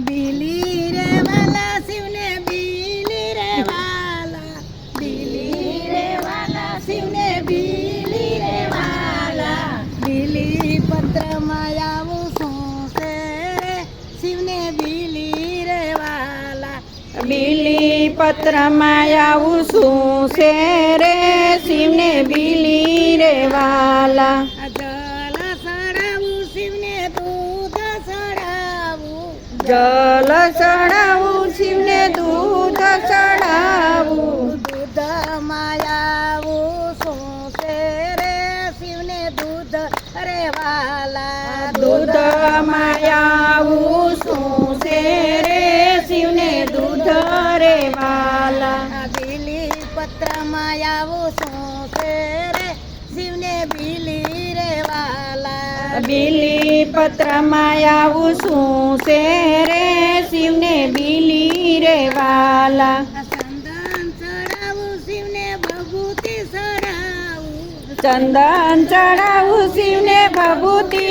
બીલી રે વાલા શિવને બીલી પત્રમાં આવું શું છે રે? શિવને બીલી રે વાલા. જલ સડાવું શિવને દૂધ સડાવું જલ ચડાવું શિવને દૂધ ચડાવું દૂધ માયાવું શું છે રે? શિવને દૂધ રે વાલા. દૂધ માયાવું બીલી આવું શું છે રે શિવને બીલી રે વાલા બીલી પત્રમાં આવું શું છે રે શિવને બીલી રે વાલા. ચંદન ચડાવું શિવને ભભૂતિ ચડાવું. ચંદન ચડાવું શિવને ભભૂતિ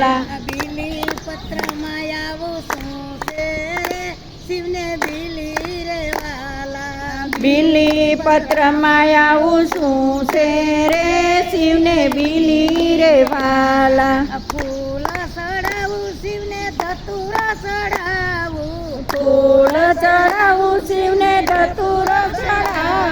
વાલા બિલી. પત્ર માયાવું શું છે રે શિવને બીલી રે વાલા બીલી પત્રમાં આવું શું છે રે? શિવને બીલી રે વાલા ફૂલ સડાવું શિવને ધતુરા સડાવું ફૂલ ચડાવું શિવને ધતુર ચડાવું.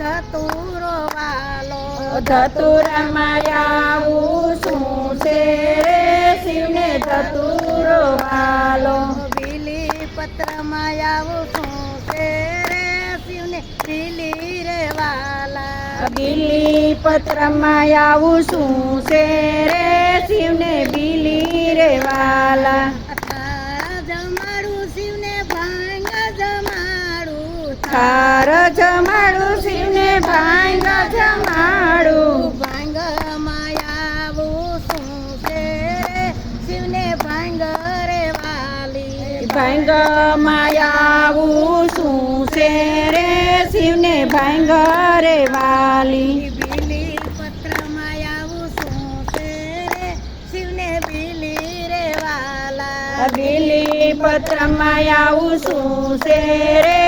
ધતુરો વાલો ધતુરામાં આવું શું છે રે શિવને ધતુરો વાલો બીલી પત્ર માયાવું શું છે રે શિવને બીલી રે વાલા બીલી પત્રમાં આવું શું છે રે શિવને બીલી રે વાલા થાળ જમાડું શિવને ભાંગ જમાડું થાર જમાડું વાલી ભાંગ માયાવું શું છે રે શિવને ભાંગ રે વાલી બીલી પત્ર માયાવું શું છે શિવને બીલી રે વાલા બીલી પત્રમાં આવું શું છે રે